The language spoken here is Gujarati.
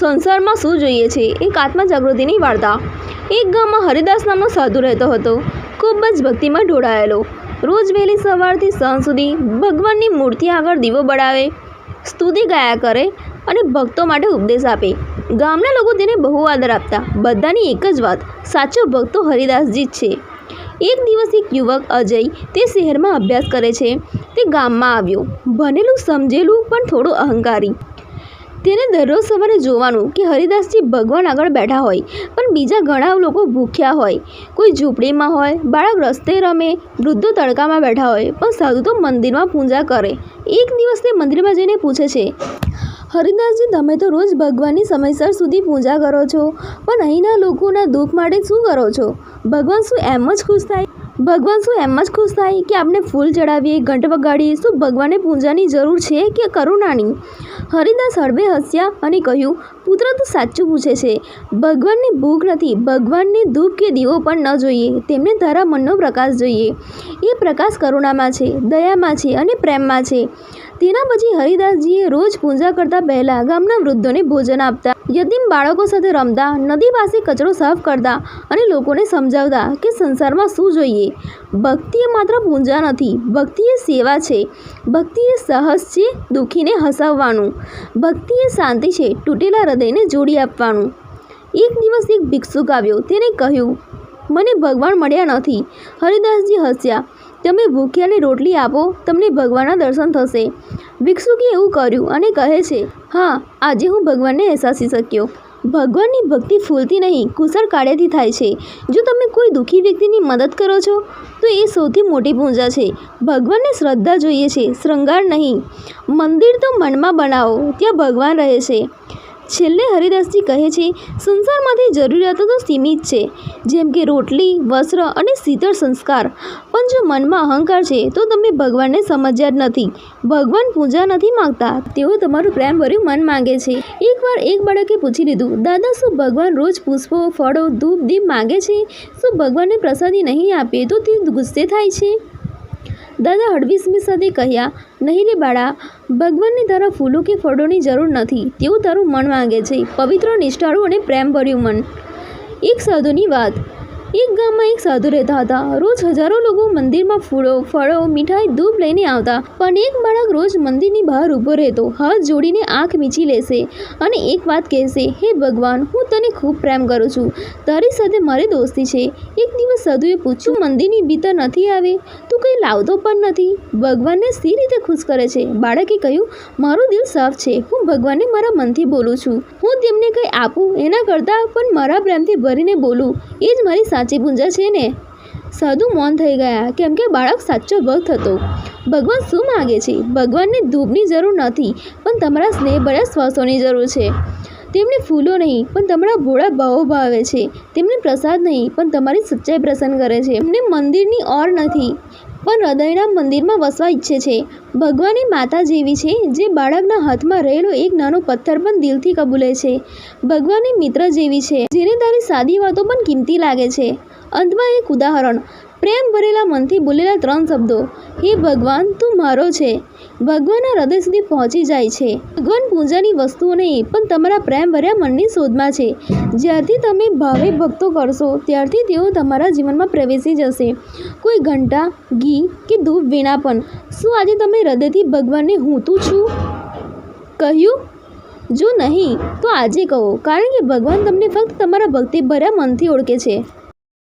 સંસારમાં શું જોઈએ છે? એક આત્મા જાગૃતિની વાર્તા. એક ગામમાં હરિદાસ નામનો સાધુ રહેતો હતો. ખૂબ જ ભક્તિમાં ઢોળાયેલો. રોજ વહેલી સવારથી સાંજ સુધી ભગવાનની મૂર્તિ આગળ દીવો બળાવે સ્તુતિ ગાયા કરે અને ભક્તો માટે ઉપદેશ આપે. ગામના લોકો તેને બહુ આદર આપતા. બધાની એક જ વાત, સાચો ભક્તો હરિદાસજી જ છે. એક દિવસ એક યુવક અજય તે શહેરમાં અભ્યાસ કરે છે. તે ગામમાં આવ્યો. ભણેલું, સમજેલું, પણ થોડું અહંકારી. તેને દરરોજ સવારે જોવાનું કે હરિદાસજી ભગવાન આગળ બેઠા હોય, પણ બીજા ઘણા લોકો ભૂખ્યા હોય. કોઈ ઝૂંપડીમાં હોય, બાળક રસ્તે રમે, વૃદ્ધો તડકામાં બેઠા હોય, પણ સાધુ તો મંદિરમાં પૂજા કરે. એક દિવસ તે મંદિરમાં જઈને પૂછે છે, હરિદાસજી, તમે તો રોજ ભગવાનની સમયસર સુધી પૂજા કરો છો, પણ અહીંના લોકોના દુઃખ માટે શું કરો છો? ભગવાન શું એમ જ ખુશ થાય ભગવાન શું એમ જ ખુશ થાય કે આપણે ફૂલ ચડાવીએ, ઘંટ વગાડીએ? શું ભગવાનને પૂજાની જરૂર છે કે કરુણાની? હરિદાસ હળવે હસ્યા અને કહ્યું, પુત્ર, તું સાચું પૂછે છે. ભગવાનની ભૂખ નથી. ભગવાનને ધૂપ કે દીવો પણ ન જોઈએ. તેમને તારા મનનો પ્રકાશ જોઈએ. એ પ્રકાશ કરુણામાં છે, દયામાં છે અને પ્રેમમાં છે. તેના પછી હરિદાસજીએ રોજ પૂજા કરતા પહેલાં ગામના વૃદ્ધોને ભોજન આપતા. યતીમ બાળકો સાથે રમતા, નદી પાસે કચરો સાફ કરતા અને લોકોને સમજાવતા કે સંસારમાં શું જોઈએ. ભક્તિ એ માત્ર પૂંજા નથી ભક્તિ એ સેવા છે. ભક્તિ એ સાહસ છે, દુઃખીને હસાવવાનું. ભક્તિ એ શાંતિ છે, તૂટેલા હૃદયને જોડી આપવાનું. એક દિવસ એક ભિક્ષુક આવ્યો, તેને કહ્યું, મને ભગવાન મળ્યા નથી. હરિદાસજી હસ્યા. તમે ભૂખ્યાને રોટલી આપો, તમને ભગવાનના દર્શન થશે. ભિક્ષુકે એવું કર્યું અને કહે છે, હા, આજે હું ભગવાનને અહેસાસી શક્યો. ભગવાનની ભક્તિ ફૂલતી નહીં, કુશળ કાર્યથી થાય છે. જો તમે કોઈ દુઃખી વ્યક્તિની મદદ કરો છો, તો એ સૌથી મોટી પૂજા છે. ભગવાનને શ્રદ્ધા જોઈએ છે, શૃંગાર નહીં. મંદિર તો મનમાં બનાવો, ત્યાં ભગવાન રહે છે. છેલ્લે હરિદાસજી કહે છે, સંસારમાંથી જરૂરિયાતો તો સીમિત છે, જેમ કે રોટલી, વસ્ત્ર અને શીતળ સંસ્કાર. પણ જો મનમાં અહંકાર છે, તો તમે ભગવાનને સમજ્યા જ નથી. ભગવાન પૂજા નથી માગતા. તેઓ તમારું પ્રેમભર્યું મન માગે છે. એકવાર એક બાળકે પૂછી લીધું, દાદા, શું ભગવાન રોજ પુષ્પો, ફળો, ધૂપ, દીપ માગે છે? શું ભગવાનને પ્રસાદી નહીં આપીએ તો તે ગુસ્સે થાય છે? દાદા હળવી સદી કહ્યા નહીં રે બાળા, ભગવાનને તારા ફૂલો કે ફળોની જરૂર નથી. તેવું તારું મન માંગે છે. પવિત્ર નિષ્ઠાળું અને પ્રેમભર્યું મન. એક સાધુની વાત. એક ગામમાં એક સાધુ રહેતા હતા. રોજ હજારો લોકો મંદિરમાં ફૂલો, ફળો, મીઠાઈ, ધૂપ લઈને આવતા પણ એક બાળક રોજ મંદિરની બહાર ઊભો રહેતો. હાથ જોડીને આંખ મીચી લેશે અને એક વાત કહેશે, હે ભગવાન, હું તને ખૂબ પ્રેમ કરું છું. તારી સાથે મારી દોસ્તી છે. એક દિવસ સાધુએ પૂછ્યું, મંદિરની ભીતર નથી આવે? તું કંઈ લાવતો પણ નથી? ભગવાનને સી રીતે ખુશ કરે છે? બાળકે કહ્યું, મારું દિલ સાફ છે. હું ભગવાનને મારા મનથી બોલું છું. હું તેમને કંઈ આપું? એના કરતાં પણ મારા પ્રેમથી ભરીને બોલું. એ જ મારી સાચી પૂજા છે ને? સાધુ મૌન થઈ ગયા, કેમ કે બાળક સાચો ભક્ત હતો. ભગવાન શું માગે છે? ભગવાનને ધૂપની જરૂર નથી, પણ તમારા સ્નેહભર્યા શ્વાસોની જરૂર છે. તેમને ફૂલો નહીં, પણ તમારા ભોળા ભાવો ભાવે છે. તેમને પ્રસાદ નહીં, પણ તમારી સચ્ચાઈ પ્રસન્ન કરે છે. એમને મંદિરની ઓર નથી. પણ હૃદયના મંદિરમાં વસવા ઈચ્છે છે. ભગવાનની માતા જેવી છે, જે બાળકના હાથમાં રહેલો એક નાનો પથ્થર પણ દિલથી કબૂલે છે. ભગવાનની મિત્ર જેવી છે, જેને તારી સાદી વાતો પણ કિંમતી લાગે છે. અંતમાં એક ઉદાહરણ. પ્રેમ ભરેલા મનથી બોલેલા ત્રણ શબ્દો. હે ભગવાન, તું મારો છે. ભગવાનના હૃદય સુધી પહોંચી જાય છે. ભગવાન પૂજાની વસ્તુઓ નહીં પણ તમારા પ્રેમ ભર્યા મનની શોધમાં છે. જ્યારથી તમે ભાવે ભક્તો કરશો, ત્યારથી તેઓ તમારા જીવનમાં પ્રવેશી જશે. કોઈ ઘંટા, ઘી કે ધૂપ વિના પણ. શું આજે તમે હૃદયથી ભગવાનને હું તું છું? કહ્યું? જો નહીં, તો આજે કહો. કારણ કે ભગવાન તમને ફક્ત તમારા ભક્તિભર્યા મનથી ઓળખે છે.